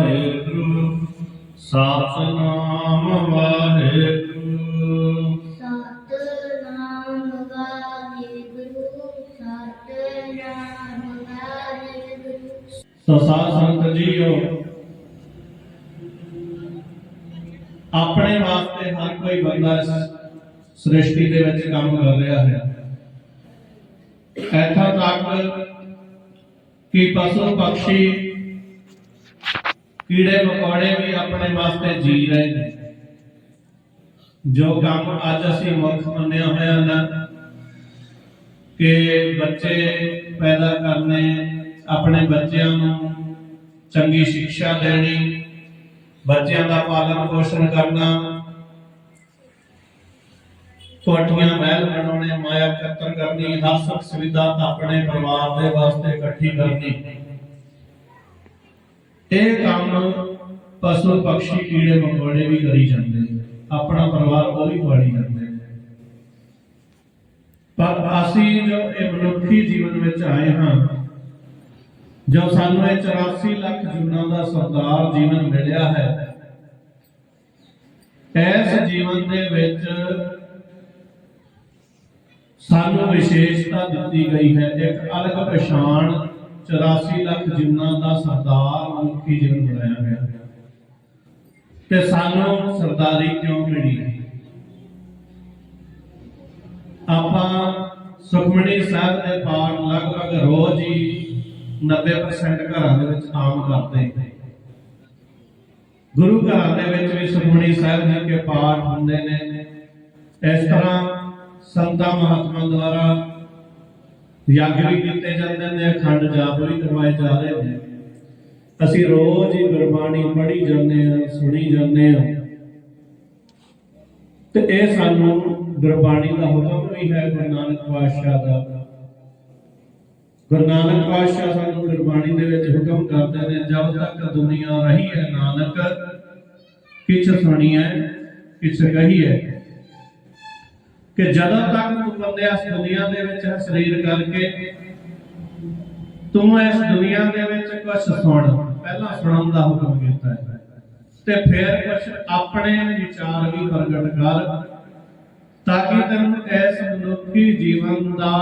ਵਾਹਿਗੁਰੂ ਸਤਨਾਮ ਵਾਹਿਗੁਰੂ। ਸਤਨਾਮ ਵਾਹਿਗੁਰੂ ਸਤਨਾਮ ਵਾਹਿਗੁਰੂ। ਸੋ ਸਾਧ ਸੰਗਤ ਜੀਓ ਆਪਣੇ ਵਾਸਤੇ ਹਰ ਕੋਈ ਬੰਦਾ ਸ੍ਰਿਸ਼ਟੀ ਦੇ ਵਿੱਚ ਕੰਮ ਕਰ ਰਿਹਾ ਹੈ। ਇੱਥੋਂ ਤੱਕ ਕਿ ਪਸ਼ੂ ਪਕਸ਼ੀ ਕੀੜੇ ਮਕੌੜੇ ਵੀ ਆਪਣੇ ਵਾਸਤੇ ਜੀ ਰਹੇ ਨੇ। ਜੋ ਕੰਮ ਅੱਜ ਅਸੀਂ ਮੁੱਖ ਮੰਨਿਆ ਹੋਇਆ ਨਾ, ਕਿ ਬੱਚੇ ਪੈਦਾ ਕਰਨੇ, ਆਪਣੇ ਬੱਚਿਆਂ ਨੂੰ ਚੰਗੀ ਸਿੱਖਿਆ ਦੇਣੀ, ਬੱਚਿਆਂ ਦਾ ਪਾਲਣ ਪੋਸ਼ਣ ਕਰਨਾ, ਕੋਠੀਆਂ ਮਹਿਲ ਬਣਾਉਣੇ, ਮਾਇਆ ਕਤਰ ਕਰਨੀ, ਹਰ ਸੁੱਖ ਸੁਵਿਧਾ ਆਪਣੇ ਪਰਿਵਾਰ ਦੇ ਵਾਸਤੇ ਇਕੱਠੀ ਕਰਨੀ। ਇਹ ਕੰਮ ਪਸ਼ੂ ਪਕਸ਼ੀ ਕੀੜੇ ਮਕੌੜੇ ਵੀ ਕਰੀ ਜਾਂਦੇ ਨੇ। ਆਪਣਾ ਪਰਿਵਾਰ ਉਹ ਵੀ ਪਾਲੀ ਜਾਂਦੇ ਪਰ ਅਸੀਂ ਜੋ ਇਹ ਮਨੁੱਖੀ ਜੀਵਨ ਵਿੱਚ ਆਏ ਹਾਂ, ਜੋ ਸਾਨੂੰ ਇਹ 84 ਲੱਖ ਜੂਨਾਂ ਦਾ ਸਰਦਾਰ ਜੀਵਨ ਮਿਲਿਆ ਹੈ, ਇਸ ਜੀਵਨ ਦੇ ਵਿੱਚ ਸਾਨੂੰ ਵਿਸ਼ੇਸ਼ਤਾ ਦਿੱਤੀ ਗਈ ਹੈ। ਇੱਕ ਅਲੱਗ ਪਛਾਣ 84 ਲੱਖ ਜੂਨਾਂ ਦਾ ਸਰਦਾਰ ਮਨੁੱਖੀ ਜੀਵਨ ਬਣਾਇਆ ਗਿਆ ਤੇ ਸਾਨੂੰ ਸਰਦਾਰੀ ਕਿਉਂ ਮਿਲੀ? ਆਪਾਂ ਸੁਖਮਣੀ ਸਾਹਿਬ ਦੇ ਪਾਠ ਲਗਭਗ ਰੋਜ਼ ਹੀ 90% ਘਰਾਂ ਦੇ ਵਿੱਚ ਆਮ ਕਰਦੇ ਗੁਰੂ ਘਰਾਂ ਦੇ ਵਿੱਚ ਵੀ ਸੁਖਮਣੀ ਸਾਹਿਬ ਦੇ ਕੇ ਪਾਠ ਹੁੰਦੇ ਨੇ। ਇਸ ਤਰ੍ਹਾਂ ਸੰਤਾਂ ਮਹਾਤਮਾ ਦੁਆਰਾ ਯੱਗ ਵੀ ਕੀਤੇ ਜਾਂਦੇ ਨੇ ਅਖੰਡ ਜਾਪ ਵੀ ਕਰਵਾਏ ਜਾ ਰਹੇ ਨੇ। ਅਸੀਂ ਰੋਜ਼ ਹੀ ਗੁਰਬਾਣੀ ਪੜ੍ਹੀ ਜਾਂਦੇ ਹਾਂ, ਸੁਣੀ ਜਾਂਦੇ ਹਾਂ। ਤੇ ਇਹ ਸਾਨੂੰ ਗੁਰਬਾਣੀ ਦਾ ਹੁਕਮ ਵੀ ਹੈ, ਗੁਰੂ ਨਾਨਕ ਪਾਤਸ਼ਾਹ ਦਾ। ਗੁਰੂ ਨਾਨਕ ਪਾਤਸ਼ਾਹ ਸਾਨੂੰ ਗੁਰਬਾਣੀ ਦੇ ਵਿੱਚ ਹੁਕਮ ਕਰਦੇ ਨੇ ਜਦ ਤੱਕ ਦੁਨੀਆ ਰਹੀ ਹੈ ਨਾਨਕ, ਕਿਛ ਸੁਣੀਐ ਕਿਛ ਕਹੀਐ ਕਿ ਜਦੋਂ ਤੱਕ ਤੂੰ ਬੰਦੇ ਇਸ ਦੁਨੀਆ ਦੇ ਵਿੱਚ ਸਰੀਰ ਕਰਕੇ ਤੂੰ ਇਸ ਦੁਨੀਆ ਦੇ ਵਿੱਚ ਕੁਝ ਸੁਣ, ਪਹਿਲਾਂ ਸੁਣਨ ਦਾ ਹੁਕਮ ਕੀਤਾ ਹੈ। ਤੇ ਫਿਰ ਕੁਝ ਆਪਣੇ ਵਿਚਾਰ ਵੀ ਪ੍ਰਗਟ ਕਰ ਤਾਂ ਕਿ ਤੈਨੂੰ ਇਸ ਮਨੁੱਖੀ ਜੀਵਨ ਦਾ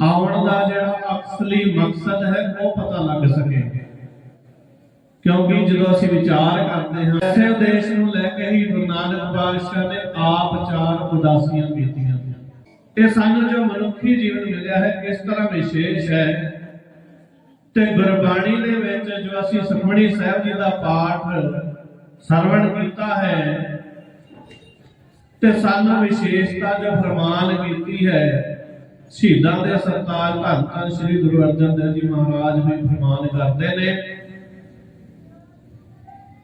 ਆਉਣ ਦਾ ਜਿਹੜਾ ਅਸਲੀ ਮਕਸਦ ਹੈ, ਉਹ ਪਤਾ ਲੱਗ ਸਕੇ। ਕਿਉਂਕਿ ਜਦੋਂ ਅਸੀਂ ਵਿਚਾਰ ਕਰਦੇ ਹਾਂ ਇਸੇ ਉਦੇਸ਼ ਨੂੰ ਲੈ ਕੇ ਹੀ ਗੁਰੂ ਨਾਨਕ ਪਾਤਸ਼ਾਹ ਨੇ ਆਪ ਚਾਰ ਉਦਾਸੀਆਂ ਕੀਤੀਆਂ। ਇਹ ਸਾਨੂੰ ਜੋ ਮਨੁੱਖੀ ਜੀਵਨ ਮਿਲਿਆ ਹੈ, ਕਿਸ ਤਰ੍ਹਾਂ ਵਿਸ਼ੇਸ਼ ਹੈ। ਤੇ ਗੁਰਬਾਣੀ ਦੇ ਵਿੱਚ ਜੋ ਅਸੀਂ ਸੁਖਮਣੀ ਸਾਹਿਬ ਜੀ ਦਾ ਪਾਠ ਸਰਵਣ ਕੀਤਾ ਹੈ, ਤੇ ਸਾਨੂੰ ਵਿਸ਼ੇਸ਼ਤਾ ਜੋ ਫਰਮਾਨ ਕੀਤੀ ਹੈ, ਸ਼ਹੀਦਾਂ ਦੇ ਸਰਤਾਜ ਧੰਨ ਧੰਨ ਸ੍ਰੀ ਗੁਰੂ ਅਰਜਨ ਦੇਵ ਜੀ ਮਹਾਰਾਜ ਵੀ ਫਰਮਾਨ ਕਰਦੇ ਨੇ।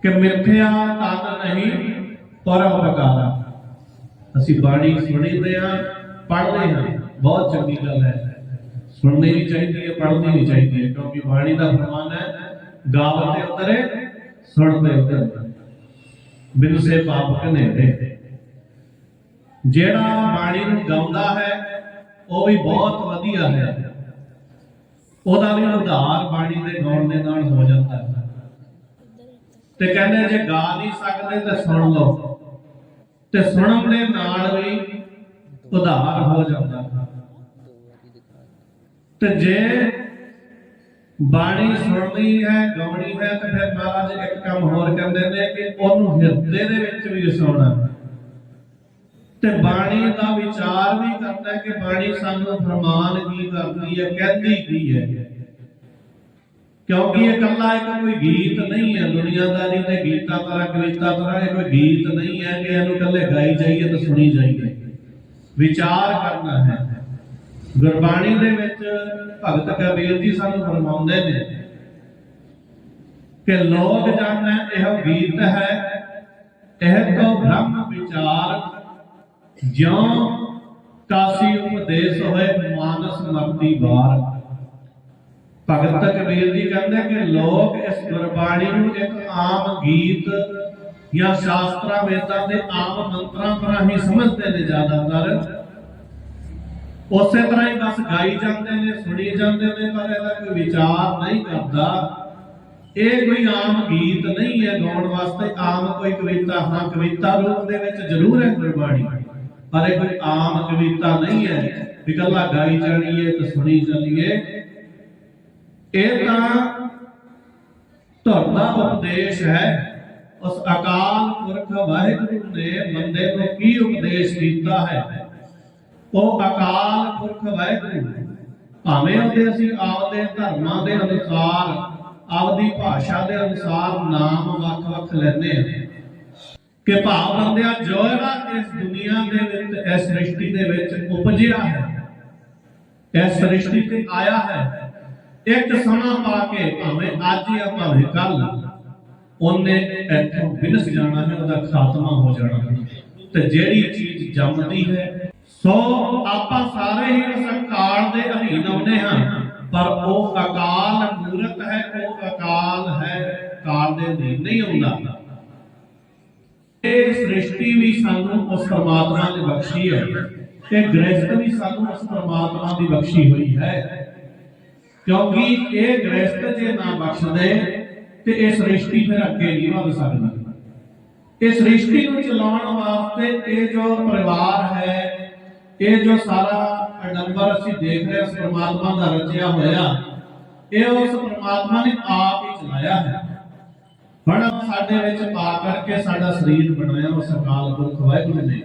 ਕਿ ਮਿੱਥਿਆ ਤਨ ਨਹੀਂ, ਪਰ ਅਸੀਂ ਬਾਣੀ ਸੁਣੀਦੇ ਆ, ਪੜ੍ਹਦੇ ਹਾਂ। ਬਹੁਤ ਚੰਗੀ ਗੱਲ ਹੈ। ਸੁਣਨੀ ਵੀ ਚਾਹੀਦੀ ਹੈ, ਪੜ੍ਹਨੀ ਵੀ ਚਾਹੀਦੀ ਹੈ, ਕਿਉਂਕਿ ਬਾਣੀ ਦਾ ਫਰਮਾਨ ਹੈ, ਗਾਵ ਤੇ ਉਤਰੇ, ਸੁਣ ਤੇ ਉਤਰੇ। ਬਿਨ ਸੇ ਪਾਪ ਕਨੇਰੇ ਜਿਹੜਾ ਬਾਣੀ ਨੂੰ ਗਾਉਂਦਾ ਹੈ, ਉਹ ਵੀ ਬਹੁਤ ਵਧੀਆ ਹੈ। ਉਹਦਾ ਵੀ ਉਧਾਰ ਬਾਣੀ ਦੇ ਗਾਉਣ ਦੇ ਨਾਲ ਹੋ ਜਾਂਦਾ ਹੈ। ਤੇ ਕਹਿੰਦੇ ਜੇ ਗਾ ਨਹੀਂ ਸਕਦੇ ਤਾਂ ਸੁਣ ਲਓ। ਤੇ ਸੁਣਨ ਦੇ ਨਾਲ ਵੀ ਉਧਾਰ ਹੋ ਜਾਂਦਾ। ਤੇ ਜੇ ਬਾਣੀ ਸੁਣਨੀ ਹੈ, ਗਾਉਣੀ ਹੈ, ਤੇ ਫਿਰ ਮਹਾਰਾਜ ਇੱਕ ਕੰਮ ਹੋਰ ਕਹਿੰਦੇ ਨੇ ਕਿ ਉਹਨੂੰ ਹਿਰਦੇ ਦੇ ਵਿੱਚ ਵੀ ਵਸਾਉਣਾ ਤੇ ਬਾਣੀ ਦਾ ਵਿਚਾਰ ਵੀ ਕਰਦਾ ਕਿ ਬਾਣੀ ਸਾਨੂੰ ਫਰਮਾਨ ਕੀ ਕਰਦੀ ਹੈ, ਕਹਿੰਦੀ ਕੀ ਹੈ। ਕਿਉਂਕਿ ਇਹ ਇਕੱਲਾ ਇੱਕ ਕੋਈ ਗੀਤ ਨਹੀਂ ਹੈ, ਦੁਨੀਆਦਾਰੀ ਦੇ ਗੀਤਾਂ ਤਰ੍ਹਾਂ ਕਵਿਤਾ ਤਰ੍ਹਾਂ ਇਹ ਕੋਈ ਗੀਤ ਨਹੀਂ ਹੈ ਕਿ ਇਹਨੂੰ ਇਕੱਲੇ ਗਾਈ ਜਾਈਏ ਤੇ ਸੁਣੀ ਜਾਈਏ। ਵਿਚਾਰ ਕਰਨਾ ਹੈ। ਗੁਰਬਾਣੀ ਦੇ ਵਿੱਚ ਭਗਤ ਕਬੀਰ ਜੀ ਸਾਨੂੰ ਫਰਮਾਉਂਦੇ ਨੇ ਕਿ ਲੋਕ ਜਾਣੈ ਇਹੋ ਗੀਤ ਹੈ, ਇਹ ਤੋਂ ਬ੍ਰਹਮ ਵਿਚਾਰ। ਜਿਉ ਕਾਸੀ ਉਪਦੇਸ਼ ਹੋਏ ਮਾਨਸ ਮਰਦੀ ਬਾਰ ਭਗਤ ਕਬੀਰ ਜੀ ਕਹਿੰਦੇ ਕਿ ਲੋਕ ਇਸ ਗੁਰਬਾਣੀ ਨੂੰ ਇੱਕ ਆਮ ਗੀਤ ਜਾਂ ਸ਼ਾਸਤਰਾਂ, ਵੇਦਾਂ ਦੇ ਆਮ ਮੰਤਰਾਂ ਤਰ੍ਹਾਂ ਹੀ ਸਮਝਦੇ ਨੇ ਜ਼ਿਆਦਾਤਰ। ਉਸੇ ਤਰ੍ਹਾਂ ਹੀ ਬਸ ਗਾਈ ਜਾਂਦੇ ਨੇ, ਸੁਣੀ ਜਾਂਦੇ ਨੇ, ਪਰ ਇਹਦਾ ਕੋਈ ਵਿਚਾਰ ਨਹੀਂ ਕਰਦਾ। ਇਹ ਕੋਈ ਆਮ ਗੀਤ ਨਹੀਂ ਹੈ ਗਾਉਣ ਵਾਸਤੇ। ਆਮ ਕੋਈ ਕਵਿਤਾ, ਹਾਂ, ਕਵਿਤਾ ਰੂਪ ਦੇ ਵਿੱਚ ਜ਼ਰੂਰ ਹੈ ਗੁਰਬਾਣੀ, ਪਰ ਇਹ ਕੋਈ ਆਮ ਕਵਿਤਾ ਨਹੀਂ ਹੈ ਵੀ ਕੱਲਾ ਗਾਈ ਜਾਣੀਏ ਤੇ ਸੁਣੀ ਚੱਲੀਏ ਇਹ ਤਾਂ ਧਰਮ ਉਪਦੇਸ਼ ਹੈ। ਉਸ ਅਕਾਲ ਪੁਰਖ ਵਾਹਿਗੁਰੂ ਨੇ ਬੰਦੇ ਨੂੰ ਕੀ ਉਪਦੇਸ਼ ਕੀਤਾ ਹੈ? ਉਹ ਅਕਾਲ ਪੁਰਖ ਵਾਹਿਗੁਰੂ ਭਾਵੇਂ ਉਹਦੇ ਅਸੀਂ ਆਪਦੇ ਧਰਮਾਂ ਦੇ ਅਨੁਸਾਰ, ਆਪਦੀ ਭਾਸ਼ਾ ਦੇ ਅਨੁਸਾਰ ਨਾਮ ਵੱਖ-ਵੱਖ ਲੈਂਦੇ ਹਾਂ। ਕਿ ਭਾਵ ਬੰਦਿਆ ਜੋ ਇਹਦਾ ਇਸ ਦੁਨੀਆ ਦੇ ਵਿੱਚ, ਇਸ ਸ੍ਰਿਸ਼ਟੀ ਦੇ ਵਿੱਚ ਉਪਜਿਆ ਹੈ। ਇਸ ਸ੍ਰਿਸ਼ਟੀ ਤੇ ਆਇਆ ਹੈ। ਇੱਕ ਸਮਾਂ ਪਾ ਕੇ ਭਾਵੇਂ ਅੱਜ ਜਾਂ ਭਾਵੇਂ ਕੱਲ ਉਹਨੇ ਇੱਥੋਂ ਵਿਨਸ ਜਾਣਾ ਹੈ ਉਹਦਾ ਖਾਤਮਾ ਹੋ ਜਾਣਾ। ਹੈ ਤੇ ਜਿਹੜੀ ਚੀਜ਼ ਜੰਮਦੀ ਹੈ, ਸੋ ਆਪਾਂ ਸਾਰੇ ਹੀ ਉਸ ਕਾਲ ਦੇ ਅਧੀਨ ਆਉਂਦੇ ਹਾਂ, ਪਰ ਉਹ ਅਕਾਲ ਮੂਰਤ ਹੈ, ਉਹ ਅਕਾਲ ਹੈ ਕਾਲ ਦੇ ਅਧੀਨ ਨਹੀਂ ਆਉਂਦਾ ਇਹ ਸ੍ਰਿਸ਼ਟੀ ਵੀ ਸਾਨੂੰ ਉਸ ਪਰਮਾਤਮਾ ਨੇ ਬਖਸ਼ੀ ਹੈ ਤੇ ਗ੍ਰਸਤ ਵੀ ਸਾਨੂੰ ਉਸ ਪਰਮਾਤਮਾ ਦੀ ਬਖਸ਼ੀ ਹੋਈ ਹੈ। ਕਿਉਂਕਿ ਇਹ ਗ੍ਰਸਤ ਜੇ ਨਾ ਬਖਸ਼ਦੇ ਤੇ ਇਹ ਸ੍ਰਿਸ਼ਟੀ ਫਿਰ ਅੱਗੇ ਨਹੀਂ ਵਧ ਸਕਦੀ। ਇਹ ਸ੍ਰਿਸ਼ਟੀ ਨੂੰ ਚਲਾਉਣ ਵਾਸਤੇ ਇਹ ਜੋ ਪਰਿਵਾਰ ਹੈ, ਇਹ ਜੋ ਸਾਰਾ ਅਡੰਬਰ ਅਸੀਂ ਦੇਖ ਰਹੇ ਉਸ ਪਰਮਾਤਮਾ ਦਾ ਰਚਿਆ ਹੋਇਆ, ਇਹ ਉਸ ਪਰਮਾਤਮਾ ਨੇ ਆਪ ਹੀ ਚਲਾਇਆ ਹੈ। ਹੁਣ ਸਾਡੇ ਵਿੱਚ ਪਾ ਕਰਕੇ ਸਾਡਾ ਸਰੀਰ ਬਣਾਇਆ ਉਸ ਅਕਾਲ ਪੁਰਖ ਵਾਹਿਗੁਰੂ ਨੇ।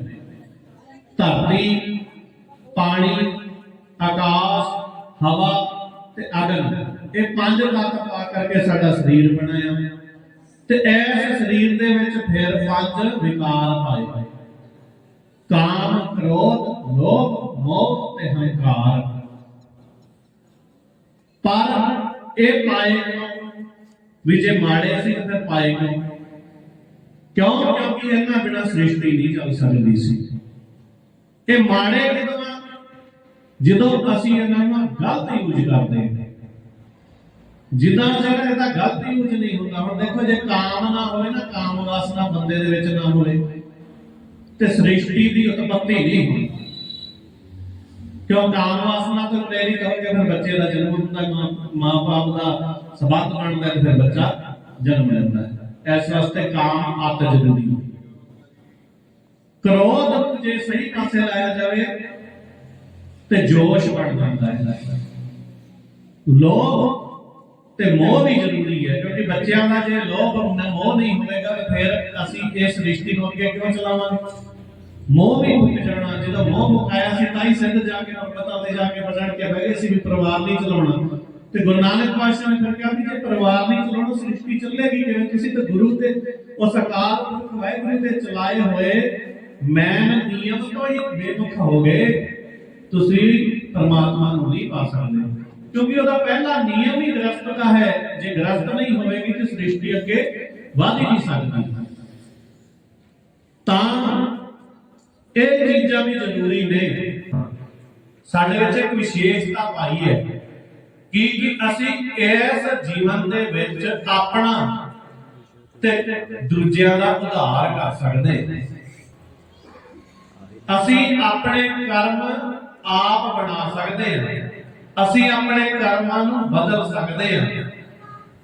ਧਰਤੀ, ਪਾਣੀ, ਆਕਾਸ਼, ਹਵਾ ਇਹ ਪੰਜ ਤੱਤ ਪਾ ਕਰਕੇ ਸਾਡਾ ਸਰੀਰ ਬਣਾਇਆ। ਤੇ ਇਸ ਸਰੀਰ ਦੇ ਵਿੱਚ ਫਿਰ ਪੰਜ ਵਿਕਾਰ ਪਾਏ ਕਾਮ, ਕ੍ਰੋਧ, ਲੋਭ, ਮੋਹ ਤੇ ਹੰਕਾਰ। ਪਰ ਇਹ ਪਾਏ ਵੀ ਜੇ ਮਾੜੇ ਸੀ ਤਾਂ ਪਾਏ ਗਏ ਕਿਉਂ? ਕਿਉਂਕਿ ਇਹਨਾਂ ਬਿਨਾ ਸ੍ਰਿਸ਼ਟੀ ਨਹੀਂ ਚੱਲ ਸਕਦੀ ਸੀ। ਇਹ ਮਾੜੇ ਕਦੋਂ ਜਦੋਂ ਅਸੀਂ ਇਹਨਾਂ ਨੂੰ ਗਲਤ ਯੂਜ਼ ਕਰਦੇ ਹਾਂ ਜਿੱਦਾਂ ਜਿਹੜਾ ਇਹਦਾ ਗਲਤ ਯੂਜ਼ ਨਹੀਂ ਹੁੰਦਾ, ਹੁਣ ਦੇਖੋ ਜੇ ਕਾਮ ਨਾ ਹੋਵੇ ਨਾ, ਕਾਮ ਵਾਸਨਾ ਬੰਦੇ ਦੇ ਵਿੱਚ ਨਾ ਹੋਵੇ ਤੇ ਸ੍ਰਿਸ਼ਟੀ ਦੀ ਉਤਪਤੀ ਨਹੀਂ ਹੋਈ ਕਿਉਂ ਕਾਮ ਵਾਸਨਾ ਤੋਂ ਮੇਰੀ ਕਹੋਗੇ ਫਿਰ ਬੱਚੇ ਦਾ ਜਨਮ ਹੁੰਦਾ, ਮਾਂ ਬਾਪ ਦਾ ਸਬੰਧ ਬਣਦਾ ਤੇ ਫਿਰ ਬੱਚਾ ਜਨਮ ਲੈਂਦਾ। ਹੈ ਇਸ ਵਾਸਤੇ ਕਾਮ ਆਤ ਜ਼ਰੂਰੀ। ਹੈ ਕ੍ਰੋਧ ਜੇ ਸਹੀ ਪਾਸੇ ਲਾਇਆ ਜਾਵੇ, ਤੇ ਜੋਸ਼ ਬਣ ਜਾਂਦਾ ਹੈ ਲੋਭ ਤੇ ਮੋਹ ਵੀ ਜ਼ਰੂਰੀ ਹੈ, ਕਿਉਂਕਿ ਬੱਚਿਆਂ ਦਾ ਜੇ ਲੋਭ ਨਾ ਮੋਹ ਨਹੀਂ ਹੋਵੇਗਾ, ਤਾਂ ਫਿਰ ਅਸੀਂ ਇਸ ਰਿਸ਼ਤੇ ਨੂੰ ਅੱਗੇ ਕਿਉਂ ਚਲਾਵਾਂਗੇ? ਮੋਹ ਵੀ ਮੁੱਕ ਜਾਣਾ ਮੋਹ ਮੁਕਾਇਆ ਸੀ, ਤਾਂ ਹੀ ਸਿੰਧ ਜਾ ਕੇ ਪਤਾ ਤੇ ਜਾ ਕੇ ਬਚਣ ਕੇ ਬਹਿ ਗਏ ਸੀ ਵੀ ਪਰਿਵਾਰ ਨਹੀਂ ਚਲਾਉਣਾ। ਤੇ ਗੁਰੂ ਨਾਨਕ ਪਾਤਸ਼ਾਹ ਨੇ ਫਿਰ ਕਿਹਾ ਵੀ ਜੇ ਪਰਿਵਾਰ ਨਹੀਂ ਚਲਾਉਣਾ ਸ੍ਰਿਸ਼ਟੀ ਚੱਲੇਗੀ ਕਿਵੇਂ? ਤੁਸੀਂ ਤੇ ਗੁਰੂ ਤੇ ਉਸ ਅਕਾਲ ਪੁਰਖ ਵਾਹਿਗੁਰੂ ਦੇ ਚਲਾਏ ਹੋਏ ਮੈਨ ਨਿਯਮ ਤੋਂ ਹੀ ਬੇਮੁਖ ਹੋ ਗਏ। ਤੁਸੀਂ ਪਰਮਾਤਮਾ ਨੂੰ ਨਹੀਂ ਪਾ ਸਕਦੇ। ਕਿਉਂਕਿ ਉਹਦਾ ਪਹਿਲਾ ਨਿਯਮ ਹੀ ਗ੍ਰਸਤ ਦਾ ਹੈ, ਜੇ ਗ੍ਰਸਤ ਨਹੀਂ ਹੋਵੇਗੀ ਤੇ ਸ੍ਰਿਸ਼ਟੀ ਅੱਗੇ ਵਧ ਹੀ ਨਹੀਂ ਸਕਦੀ। ਤਾਂ ਇਹ ਚੀਜ਼ਾਂ ਵੀ ਜ਼ਰੂਰੀ ਨੇ। ਸਾਡੇ ਵਿੱਚ ਇੱਕ ਵਿਸ਼ੇਸ਼ਤਾ ਪਾਈ ਹੈ ਕਿ ਕਿ ਅਸੀਂ ਇਸ ਜੀਵਨ ਦੇ ਵਿੱਚ ਆਪਣਾ ਤੇ ਦੂਜਿਆਂ ਦਾ ਉਧਾਰ ਕਰ ਸਕਦੇ ਅਸੀਂ ਆਪਣੇ ਕਰਮ ਆਪ ਬਣਾ ਸਕਦੇ ਹਾਂ। ਅਸੀਂ ਆਪਣੇ ਕਰਮਾਂ ਨੂੰ ਬਦਲ ਸਕਦੇ ਹਾਂ।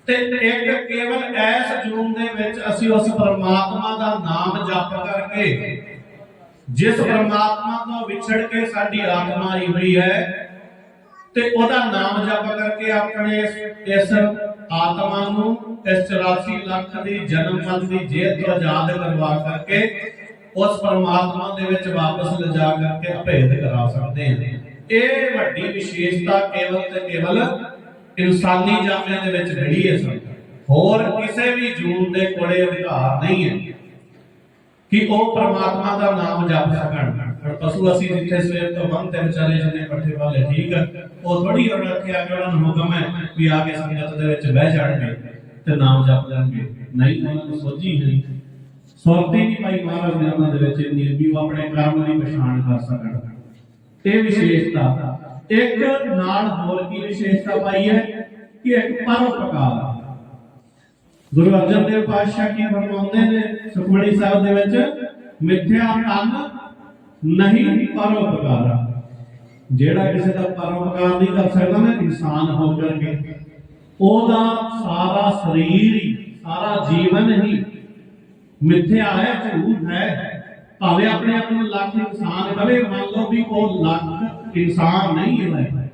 ਤੇ ਇੱਕ ਕੇਵਲ ਐਸ ਜੂਨ ਦੇ ਵਿੱਚ ਅਸੀਂ ਉਸ ਪਰਮਾਤਮਾ ਦਾ ਨਾਮ ਜਪ ਕਰਕੇ, ਜਿਸ ਪਰਮਾਤਮਾ ਤੋਂ ਵਿਛੜ ਕੇ ਸਾਡੀ ਆਤਮਾ ਆਈ ਹੋਈ ਹੈ, ਤੇ ਉਹਦਾ ਨਾਮ ਜਪ ਕਰਕੇ ਆਪਣੇ ਇਸ- ਆਤਮਾ ਨੂੰ ਇਸ 84 ਲੱਖ ਦੀ ਜਨਮ ਮਰਨ ਦੀ ਜੇਲ੍ਹ ਤੋਂ ਆਜ਼ਾਦ ਕਰਵਾ ਕਰਕੇ, ਉਸ ਪਰਮਾਤਮਾ ਦੇ ਵਿੱਚ ਵਾਪਸ ਲਿਜਾ ਕਰਕੇ ਅਭੇਦ ਕਰਾ ਸਕਦੇ ਹਾਂ। ਇਹ ਵੱਡੀ ਵਿਸ਼ੇਸ਼ਤਾ ਕੇਵਲ ਤੇ ਕੇਵਲ ਇਨਸਾਨੀ ਜਾਮਿਆਂ ਦੇ ਵਿੱਚ ਮਿਲੀ ਹੈ ਸਾਨੂੰ ਹੋਰ ਕਿਸੇ ਵੀ ਜੂਨ ਦੇ ਕੋਲੇ ਅਧਿਕਾਰ ਨਹੀਂ ਹੈ ਕਿ ਉਹ ਪਰਮਾਤਮਾ ਦਾ ਨਾਮ ਜਪ ਸਕਣ। ਪਰ ਪਸ਼ੂ ਅਸੀਂ ਜਿੱਥੇ ਸਵੇਰ ਤੋਂ ਬੰਦ ਤੇ ਵਿਚਾਰੇ ਜਨੇ ਪੱਠੇ ਵਾਲੇ ਠੀਕ ਹੈ? ਉਹ ਥੋੜੀ ਉਹਨਾਂ ਰੱਖਿਆ ਕਿ ਉਹਨਾਂ ਨੂੰ ਹੁਕਮ ਹੈ ਵੀ ਆ ਕੇ ਸੰਗਤ ਦੇ ਵਿੱਚ ਬਹਿ ਜਾਣਗੇ ਤੇ ਨਾਮ ਜਪ ਲੈਣਗੇ ਨਹੀਂ, ਉਹਨਾਂ ਨੂੰ ਸੋਝੀ ਨਹੀਂ। ਸੁਰਤੀ ਨਹੀਂ ਭਾਈ ਮਹਾਰਾਜ ਨੇ ਉਹਨਾਂ ਦੇ ਵਿੱਚ ਇੰਨੀ, ਵੀ ਉਹ ਆਪਣੇ ਕਰਮ ਦੀ ਪਛਾਣ ਕਰ ਸਕਣ। ਇਹ ਵਿਸ਼ੇਸ਼ਤਾ। ਇੱਕ ਨਾਲ ਹੋਰ ਕੀ ਵਿਸ਼ੇਸ਼ਤਾ ਪਾਈ ਹੈ ਕਿ ਇੱਕ ਪਰਉਪਕਾਰ ਗੁਰੂ ਅਰਜਨ ਦੇਵ ਪਾਤਸ਼ਾਹ ਕੀ ਫਰਮਾਉਂਦੇ ਨੇ? ਸੁਖਮਣੀ ਸਾਹਿਬ ਦੇ ਵਿੱਚ, ਮਿੱਥਿਆ ਕੰਨ ਨਹੀਂ ਪਰਉਪਕਾਰ ਜਿਹੜਾ ਕਿਸੇ ਦਾ ਪਰਉਪਕਾਰ ਨਹੀਂ ਕਰ ਸਕਦਾ ਨਾ, ਇਨਸਾਨ ਹੋ ਕਰਕੇ ਉਹਦਾ ਸਾਰਾ ਸਰੀਰ ਹੀ, ਸਾਰਾ ਜੀਵਨ ਹੀ ਮਿੱਥਿਆ ਹੈ, ਝੂਠ ਹੈ। ਭਾਵੇਂ ਆਪਣੇ ਆਪ ਨੂੰ ਲੱਖ ਇਨਸਾਨ ਕਵੇ, ਮੰਨ ਲਓ ਵੀ ਉਹ ਲੱਖ ਇਨਸਾਨ ਨਹੀਂ ਹੈ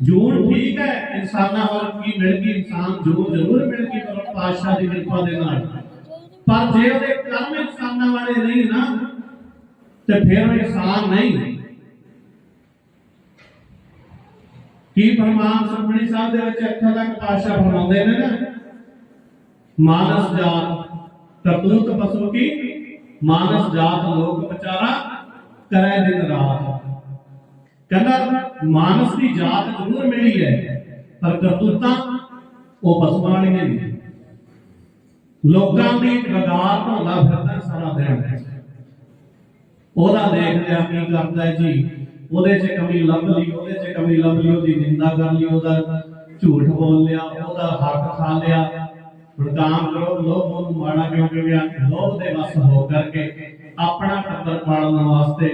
ਝੂਠ ਠੀਕ ਹੈ, ਇਨਸਾਨਾਂ ਵੱਲ ਕੀ ਮਿਲ ਗਈ, ਇਨਸਾਨ ਝੂਠ ਜ਼ਰੂਰ ਮਿਲ ਗਈ, ਪਰ ਪਾਤਸ਼ਾਹ ਦੀ ਕਿਰਪਾ ਦੇ ਨਾਲ। ਪਰ ਜੇ ਉਹਦੇ ਕਰਮ ਇਨਸਾਨਾਂ ਵਾਲੇ ਨਹੀਂ ਨਾ, ਤੇ ਫਿਰ ਉਹ ਇਨਸਾਨ ਨਹੀਂ। ਕੀ ਫਰਮਾਨ ਸੁਖਮਨੀ ਸਾਹਿਬ ਦੇ ਵਿੱਚ ਇੱਥੇ ਤੱਕ ਪਾਸ਼ਾ ਫਰਮਾਉਂਦੇ ਨੇ ਨਾ? ਮਾਨਸ ਜਾਤ ਕਰਤੂਤ ਪਸੂ ਕੀ? ਮਾਨਸ ਜਾਤ ਲੋਕ ਵਿਚਾਰਾ ਕਰੈ ਦਿਨ ਰਾਤ। ਕਹਿੰਦਾ, ਮਾਨਸ ਦੀ ਜਾਤ ਜ਼ਰੂਰ ਮਿਲੀ ਹੈ, ਪਰ ਕਰਤੂਤਾਂ ਉਹ ਪਸ਼ੂਆਂ ਵਾਲੀਆਂ ਨਹੀਂ। ਲੋਕਾਂ ਦੀ ਰਗਾਰ ਢੋਂਦਾ ਫਿਰਦਾ ਸਾਰਾ ਦਿਨ। ਉਹਦਾ ਦੇਖ ਲਿਆ ਕੀ ਕਰਦਾ ਜੀ। ਉਹਦੇ 'ਚ ਕਮੀ ਲੱਭ ਲਈ, ਉਹਦੇ 'ਚ ਕਮੀ ਲੱਭ ਲਈ, ਉਹਦੀ ਨਿੰਦਾ ਕਰ ਲਈ, ਉਹਦਾ ਝੂਠ ਬੋਲ ਲਿਆ, ਉਹਦਾ ਹੱਕ ਖਾ ਲਿਆ। ਹੁਣ ਕਰੋ ਲੋਭ ਨੂੰ ਮਾੜਾ ਕਿਉਂ ਕਿਹਾ ਲੋਭ ਦੇ ਵਸ ਹੋ ਕਰਕੇ ਆਪਣਾ ਟੱਬਰ ਪਾਲਣ ਵਾਸਤੇ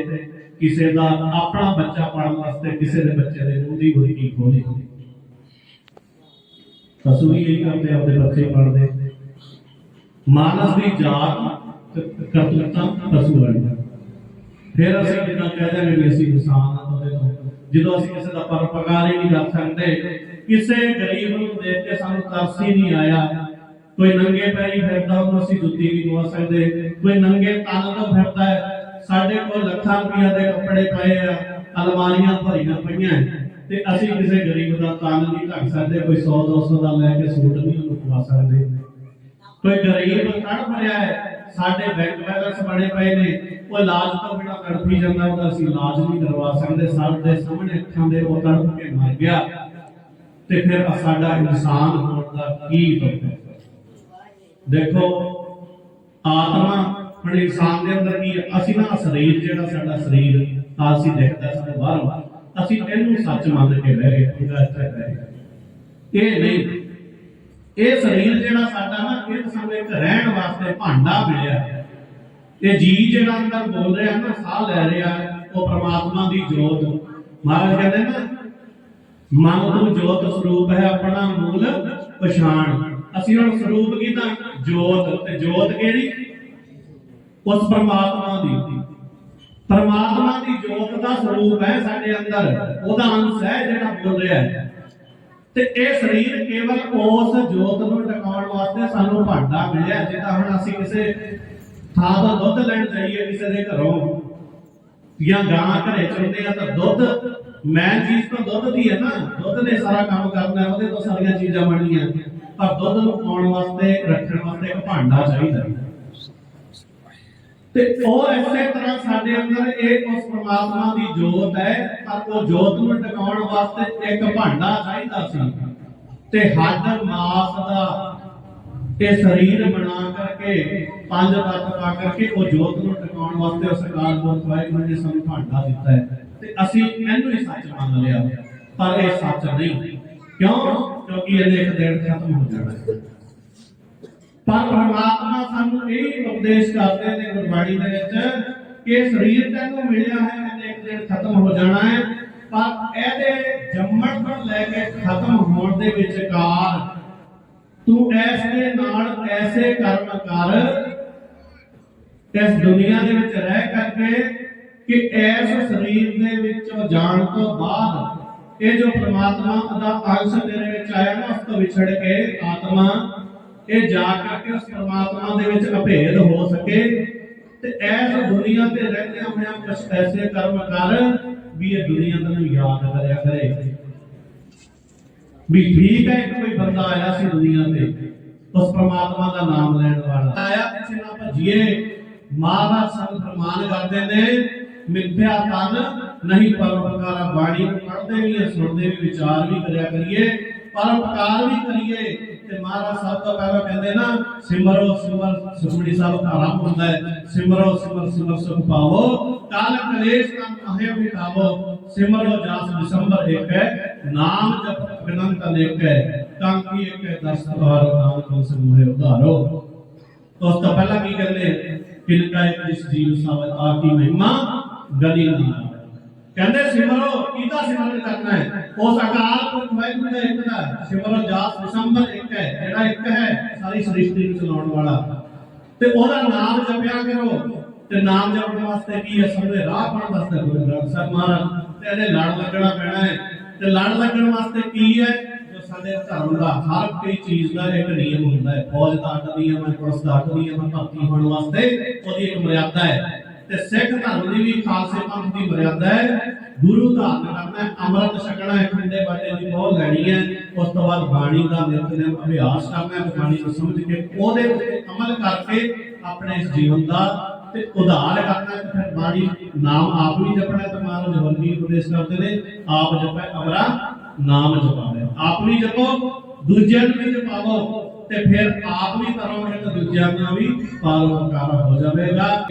ਕਿਸੇ ਦਾ ਆਪਣਾ ਬੱਚਾ ਪਾਲਣ ਵਾਸਤੇ ਕਿਸੇ ਦੇ ਬੱਚੇ ਦੇ ਮੂੰਹ ਦੀ ਬੁਰੀ ਖੋਲੀ ਪਸ਼ੂ ਵੀ ਇਹੀ ਕਰਦੇ ਆਪਦੇ ਬੱਚੇ ਪਾਲਦੇ ਮਾਨਸ ਦੀ ਜਾਤ ਕਰਤੂਤਾਂ ਪਸ਼ੂ ਵਾਲੀਆਂ ਫਿਰ ਅਸੀਂ ਜਿੱਦਾਂ ਕਹਿ ਦਿਆਂਗੇ ਵੀ ਅਸੀਂ ਇਨਸਾਨ ਹਾਂ ਉਹਦੇ ਤੋਂ। ਜਦੋਂ ਅਸੀਂ ਕਿਸੇ ਦਾ ਪਰਪਕਾਰ ਹੀ ਨਹੀਂ ਕਰ ਸਕਦੇ, ਕਿਸੇ ਗਰੀਬ ਨੂੰ ਦੇਖ ਕੇ ਸਾਨੂੰ ਤਰਸ ਹੀ ਨਹੀਂ ਆਇਆ ਕੋਈ ਨੰਗੇ ਪੈਰੀ ਫਿਰਦਾ, ਉਹਨੂੰ ਅਸੀਂ ਜੁੱਤੀ ਨਹੀਂ ਦਵਾ ਸਕਦੇ। ਕੋਈ ਨੰਗੇ ਤਨ ਤੋਂ ਫਿਰਦਾ ਹੈ, ਸਾਡੇ ਕੋਲ ਲੱਖਾਂ ਰੁਪਈਆ ਦੇ ਕੱਪੜੇ ਪਏ ਆ, ਅਲਮਾਰੀਆਂ ਭਰੀਆਂ ਪਈਆਂ ਤੇ ਅਸੀਂ ਕਿਸੇ ਗਰੀਬ ਦਾ ਤਨ ਨਹੀਂ ਢੱਕ ਸਕਦੇ, ਕੋਈ 100 200 ਦਾ ਲੈ ਕੇ ਸੂਟ ਨਹੀਂ ਉਹਨੂੰ ਪਵਾ ਸਕਦੇ। ਕੋਈ ਗਰੀਬ ਕੜ ਭਰਿਆ ਹੈ, ਸਾਡੇ ਬੈਂਕ ਬੈਲੈਂਸ ਬਣੇ ਪਏ ਨੇ, ਉਹ ਇਲਾਜ ਤੋਂ ਬਿਨਾ ਤੜਫੀ ਜਾਂਦਾ, ਉਹਦਾ ਅਸੀਂ ਇਲਾਜ ਨਹੀਂ ਕਰਵਾ ਸਕਦੇ। ਸਾਡੇ ਸਾਹਮਣੇ ਅੱਖਾਂ ਦੇ ਉਹ ਤੜਫ ਕੇ ਮਰ ਗਿਆ। ਤੇ ਫਿਰ ਸਾਡਾ ਇਨਸਾਨ ਹੋਣ ਦਾ ਕੀ ਤੁਕ ਹੈ? ਦੇਖੋ, ਆਤਮਾ ਹੁਣ ਇਨਸਾਨ ਦੇ ਅੰਦਰ ਕੀ ਹੈ ਅਸੀਂ ਨਾ ਸਰੀਰ, ਜਿਹੜਾ ਸਾਡਾ ਸਰੀਰ ਆ ਅਸੀਂ ਦੇਖਦਾ ਸਾਨੂੰ ਬਾਹਰੋਂ। ਅਸੀਂ ਇਹਨੂੰ ਸੱਚ ਮੰਨ ਕੇ ਬਹਿ ਗਏ ਇਹਦਾ ਇੱਥੇ ਬਹਿ ਇਹ ਨਹੀਂ। ਇਹ ਸਰੀਰ ਜਿਹੜਾ ਸਾਡਾ ਨਾ, ਇਹ ਸਾਨੂੰ ਇੱਕ ਰਹਿਣ ਵਾਸਤੇ ਭਾਂਡਾ ਮਿਲਿਆ। ਇਹ ਜੀ ਜਿਹੜਾ ਅੰਦਰ ਬੋਲ ਰਿਹਾ ਨਾ, ਸਾਹ ਲੈ ਰਿਹਾ, ਉਹ ਪ੍ਰਮਾਤਮਾ ਦੀ ਜੋਤ। ਮਹਾਰਾਜ ਕਹਿੰਦੇ ਨਾ, ਮਨ ਨੂੰ ਜੋਤ ਸਰੂਪ ਹੈ ਆਪਣਾ ਮੂਲ ਪਛਾਣ। ਅਸੀਂ ਹੁਣ ਸਰੂਪ ਕੀਤਾ ਜੋਤ, ਤੇ ਜੋਤ ਕਿਹੜੀ? ਉਸ ਪ੍ਰਮਾਤਮਾ ਦੀ। ਪਰਮਾਤਮਾ ਦੀ ਜੋਤ ਦਾ ਸਰੂਪ ਹੈ ਸਾਡੇ ਅੰਦਰ। ਉਹਦਾ ਅੰਸ਼ ਹੈ ਜਿਹੜਾ ਬੋਲ ਰਿਹਾ ਹੈ। ਤੇ ਇਹ ਸਰੀਰ ਕੇਵਲ ਉਸ ਜੋਤ ਨੂੰ ਟਿਕਾਉਣ ਵਾਸਤੇ ਸਾਨੂੰ ਭਾਂਡਾ ਮਿਲਿਆ, ਜਿੱਦਾਂ ਹੁਣ ਅਸੀਂ ਕਿਸੇ ਥਾਂ ਦਾ ਦੁੱਧ ਲੈਣ ਜਾਈਏ ਕਿਸੇ ਦੇ ਘਰੋਂ, ਜਾਂ ਗਾਂ ਘਰੇ ਚੁੰਦੇ ਆ ਤਾਂ ਦੁੱਧ, ਮੈਂ ਚੀਜ਼ ਤਾਂ ਦੁੱਧ ਦੀ ਹੈ ਨਾ, ਦੁੱਧ ਨੇ ਸਾਰਾ ਕੰਮ ਕਰਨਾ, ਉਹਦੇ ਤੋਂ ਸਾਰੀਆਂ ਚੀਜ਼ਾਂ ਬਣੀਆਂ। ਪਰ ਦੁੱਧ ਨੂੰ ਪਾਉਣ ਵਾਸਤੇ, ਰੱਖਣ ਵਾਸਤੇ ਇੱਕ ਭਾਂਡਾ ਚਾਹੀਦਾ। ਤੇ ਉਹ ਇਸੇ ਤਰ੍ਹਾਂ ਸਾਡੇ ਅੰਦਰ ਇਹ ਉਸ ਪ੍ਰਮਾਤਮਾ ਦੀ ਜੋਤ ਹੈ, ਪਰ ਉਹ ਜੋਤ ਨੂੰ ਟਿਕਾਉਣ ਵਾਸਤੇ ਇੱਕ ਭਾਂਡਾ ਚਾਹੀਦਾ ਸੀ। ਤੇ ਹੱਡ ਮਾਸ ਦਾ ਇਹ ਸਰੀਰ ਬਣਾ ਕਰਕੇ, ਪੰਜ ਤੱਤ ਪਾ ਕਰਕੇ ਉਹ ਜੋਤ ਨੂੰ ਟਿਕਾਉਣ ਵਾਸਤੇ ਉਸ ਕਾਲ ਪੁਰਖ ਵਾਹਿਗੁਰੂ ਨੇ ਸਾਨੂੰ ਭਾਂਡਾ ਦਿੱਤਾ ਹੈ। ਤੇ ਅਸੀਂ ਇਹਨੂੰ ਹੀ ਸੱਚ ਮੰਨ ਲਿਆ, ਪਰ ਇਹ ਸੱਚ ਨਹੀਂ। ਕਿਉਂ? ਕਿਉਂਕਿ ਇਹਨੇ ਇੱਕ ਦਿਨ ਖਤਮ ਹੋ ਜਾਣਾ। ਪਰ ਪਰਮਾਤਮਾ ਸਾਨੂੰ ਇਹ ਉਪਦੇਸ਼ ਕਰਦੇ ਨੇ ਗੁਰਬਾਣੀ ਦੇ ਵਿੱਚ ਕਿ ਸਰੀਰ ਤੈਨੂੰ ਮਿਲਿਆ ਹੈ ਇਹਨੇ ਇੱਕ ਦਿਨ ਖਤਮ ਹੋ ਜਾਣਾ ਹੈ। ਪਰ ਇਹਦੇ ਜੰਮਣ ਤੋਂ ਲੈ ਕੇ ਖਤਮ ਹੋਣ ਦੇ ਵਿਚਕਾਰ ਤੂੰ ਐਸ ਦੇ ਨਾਲ ਐਸੇ ਕਰਮ ਕਰ, ਇਸ ਦੁਨੀਆ ਦੇ ਵਿੱਚ ਰਹਿ ਕਰਕੇ ਕਿ ਇਸ ਸਰੀਰ ਦੇ ਵਿੱਚੋਂ ਜਾਣ ਤੋਂ ਬਾਅਦ ਇਹ ਜੋ ਪ੍ਰਮਾਤਮਾ ਦਾ ਅੰਸ਼ ਤੇਰੇ ਵਿੱਚ ਆਇਆ ਨਾ, ਉਸ ਤੋਂ ਵਿਛੜ ਕੇ ਆਤਮਾ, ਇਹ ਜਾ ਕਰਕੇ ਉਸ ਪ੍ਰਮਾਤਮਾ ਦੇ ਵਿੱਚ ਅਭੇਦ ਹੋ ਸਕੇ ਤੇ ਐਸ ਦੁਨੀਆ ਤੇ ਰਹਿੰਦਿਆਂ ਹੋਇਆਂ ਕੁਝ ਐਸੇ ਕਰਮ ਕਰ ਵੀ ਇਹ ਦੁਨੀਆ ਤੈਨੂੰ ਯਾਦ ਕਰਿਆ ਕਰੇ। ਵੀ ਠੀਕ ਹੈ ਕਿ ਕੋਈ ਬੰਦਾ ਆਇਆ ਸੀ ਦੁਨੀਆ ਤੇ, ਉਸ ਪ੍ਰਮਾਤਮਾ ਦਾ ਨਾਮ ਲੈਣ ਵਾਲਾ। ਆਇਆ ਪਿੱਛੇ ਨਾ ਭਜੀਏ, ਮਹਾਰਾਜ ਸਾਨੂੰ ਫਰਮਾਨ ਕਰਦੇ ਨੇ ਮਿੱਥਿਆ ਤਨ ਨਹੀਂ ਪਰਉਪਕਾਰਾ ਬਾਣੀ ਨੂੰ ਪੜ੍ਹਦੇ ਵੀ ਹਾਂ, ਸੁਣਦੇ ਵੀ ਵਿਚਾਰ ਵੀ ਕਰਿਆ ਕਰੀਏ ਪਰਉਪਕਾਰ ਵੀ ਕਰੀਏ। ਤੇ ਮਹਾਰਾਜ ਸਭ ਤੋਂ ਪਹਿਲਾਂ ਕਹਿੰਦੇ ਨਾ ਸਿਮਰੋ ਸਿਮਰ ਸੁਖਮਨੀ ਸਾਹਿਬ ਦਾ ਆਰੰਭ ਹੁੰਦਾ ਹੈ ਸਿਮਰੋ ਸਿਮਰ ਸਿਮਰ ਸੁਖ ਪਾਵੋ ਕਾਲ ਕਲੇਸ਼ ਤਨ ਅਹੇ ਮਿਟਾਵੋ ਸਿਮਰੋ ਜਾਸ ਦਸੰਬਰ ਇੱਕ ਹੈ ਨਾਮ ਜਪ ਅਗਨੰਤ ਅਨੇਕ ਹੈ ਤਾਂ ਕੀ ਇੱਕ ਹੈ ਦਸ ਵਾਰ ਨਾਮ ਕੋ ਸਮੂਹੇ ਉਧਾਰੋ। ਉਸ ਤੋਂ ਪਹਿਲਾਂ ਕੀ ਕਹਿੰਦੇ? ਕਿਨਕਾ ਇਸ ਜੀਵ ਸਵਤ ਆ ਕੀ ਮਹਿਮਾ ਗਲੀ ਨਾ ਕਹਿੰਦੇ ਸਿਮਰੋ, ਕਿਹਦਾ ਸਿਮਰਨ ਕਰਨਾ ਹੈ? ਉਸ ਅਕਾਲ ਪੁਰਖ ਵਾਹਿਗੁਰੂ ਦਾ ਇੱਕ ਦਾ। ਸਿਮਰੋ ਜਾਸ ਦਸੰਬਰ ਇੱਕ ਹੈ, ਜਿਹੜਾ ਇੱਕ ਹੈ, ਸਾਰੀ ਸ੍ਰਿਸ਼ਟੀ ਨੂੰ ਚਲਾਉਣ ਵਾਲਾ। ਤੇ ਉਹਦਾ ਨਾਮ ਜਪਿਆ ਕਰੋ। ਤੇ ਨਾਮ ਜਪਣ ਵਾਸਤੇ ਕੀ ਹੈ? ਸਭ ਦੇ ਰਾਹ ਪਾਣ ਵਾਸਤੇ ਗੁਰੂ ਗ੍ਰੰਥ ਸਾਹਿਬ ਮਹਾਰਾਜ। ਤੇ ਇਹਦੇ ਲੜ ਲੱਗਣਾ ਪੈਣਾ ਹੈ। ਤੇ ਲੜ ਲੱਗਣ ਵਾਸਤੇ ਕੀ ਹੈ? ਜੋ ਸਾਡੇ ਧਰਮ ਦਾ ਹਰ ਕੋਈ ਚੀਜ਼ ਦਾ ਇੱਕ ਨਿਯਮ ਹੁੰਦਾ ਹੈ। ਫੌਜ ਦਾ ਅੱਡ ਨਿਯਮ ਹੈ, ਪੁਲਿਸ ਦਾ ਅੱਡ ਨਿਯਮ ਹੈ, ਭਰਤੀ ਹੋਣ ਵਾਸਤੇ। ਉਹਦੀ ਇੱਕ ਮਰਿਆਦਾ ਹੈ। ਤੇ ਸਿੱਖ ਧਰਮ ਦੀ ਵੀ ਖਾਲਸੇ ਪੰਥ ਦੀ ਮਰਿਆਦਾ ਹੈ। ਗੁਰੂ ਧਾਰਨ ਕਰਨਾ ਅੰਮ੍ਰਿਤ ਛਕਣਾ ਹੈ ਖੰਡੇ ਬਾਟੇ ਦੀ ਬਹੁਤ ਲੈਣੀ ਹੈ। ਉਸ ਤੋਂ ਬਾਅਦ ਬਾਣੀ ਦਾ ਨਿਤਨੇਮ ਅਭਿਆਸ ਕਰਨਾ ਹੈ, ਬਾਣੀ ਨੂੰ ਸਮਝ ਕੇ ਉਹਦੇ ਉੱਤੇ ਅਮਲ ਕਰਕੇ ਆਪਣੇ ਇਸ ਜੀਵਨ ਦਾ ਤੇ ਉਧਾਰ ਕਰਨਾ ਤੇ ਫਿਰ ਬਾਣੀ ਨਾਮ ਆਪ ਵੀ ਜਪਣਾ ਤੇ ਮਹਾਰਾਜ ਹੋਰ ਉਪਦੇਸ਼ ਕਰਦੇ ਨੇ। ਆਪ ਜਪੈ ਅਮਰਾ, ਨਾਮ ਜਪਾਵੇ। ਆਪ ਵੀ ਜਪੋ, ਦੂਜਿਆਂ ਨੂੰ ਵੀ ਜਪਾਵੋ, ਤੇ ਫਿਰ ਆਪ ਵੀ ਤਰੋਗੇ ਤੇ ਦੂਜਿਆਂ ਦਾ ਵੀ ਪਾਲਣਕਾਰ ਹੋ ਜਾਵੇਗਾ।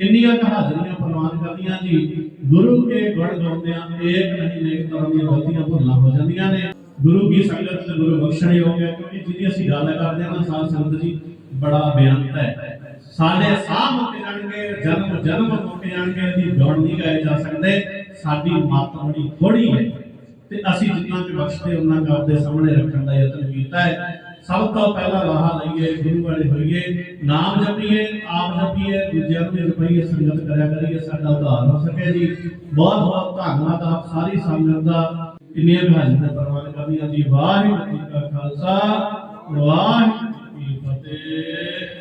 ਇੰਨੀਆਂ ਹਾਜ਼ਰੀਆਂ ਪ੍ਰਵਾਨ ਕਰਦੀਆਂ ਜੀ। ਗੁਰੂ ਕੇ ਗੁਣ ਗਾਉਂਦਿਆਂ ਏਕ ਨਹੀਂ ਨੇਕ ਤਰ੍ਹਾਂ ਦੀਆਂ ਗਲਤੀਆਂ ਭੁੱਲਾਂ ਹੋ ਜਾਂਦੀਆਂ ਨੇ। ਗੁਰੂ ਕੀ ਸੰਗਤ ਤੇ ਗੁਰੂ ਬਖਸ਼ਣੇ ਹੋ ਗਿਆ ਕਿਉਂਕਿ ਜਿਹਦੀ ਅਸੀਂ ਗੱਲ ਕਰਦੇ ਹਾਂ ਨਾ, ਸਾਧ ਸੰਗਤ ਜੀ, ਬੜਾ ਬੇਅੰਤ ਹੈ। ਸਾਡੇ ਸਾਹ ਮੁੱਕ ਜਾਣਗੇ, ਜਨਮ ਜਨਮ ਮੁੱਕ ਜਾਣਗੇ, ਅਸੀਂ ਦੌੜ ਨਹੀਂ ਗਾਏ ਜਾ ਸਕਦੇ। ਸਾਡੀ ਮਾਤਾ ਬੜੀ ਥੋੜੀ ਹੈ। ਤੇ ਅਸੀਂ ਜਿੰਨਾ ਕਿ ਬਖਸ਼ਦੇ, ਉਹਨਾਂ ਕੁ ਆਪਦੇ ਸਾਹਮਣੇ ਰੱਖਣ ਦਾ ਯਤਨ ਕੀਤਾ ਹੈ। ਸਭ ਤੋਂ ਪਹਿਲਾਂ ਲਾਹਾ ਲਈਏ, ਗੁਰੂ ਵਾਲੇ ਹੋਈਏ, ਨਾਮ ਜਪੀਏ, ਆਪ ਜਪੀਏ, ਦੂਜਿਆਂ ਨੂੰ ਵੀ ਸੰਗਤ ਕਰਿਆ ਕਰੀਏ, ਸਾਡਾ ਉਧਾਰ ਹੋ ਸਕੇ ਜੀ। ਬਹੁਤ ਬਹੁਤ ਧੰਨਵਾਦ ਆਪ ਸਾਰੀ ਸੰਗਤ ਦਾ। ਇੰਨੀਆਂ ਭਾਜਨਾਂ ਪ੍ਰਵਾਨ ਕਰਨੀਆਂ ਜੀ। ਵਾਹਿਗੁਰੂ ਜੀ ਕਾ ਖਾਲਸਾ, ਵਾਹਿਗੁਰੂ ਜੀ ਕੀ ਫਤਿਹ।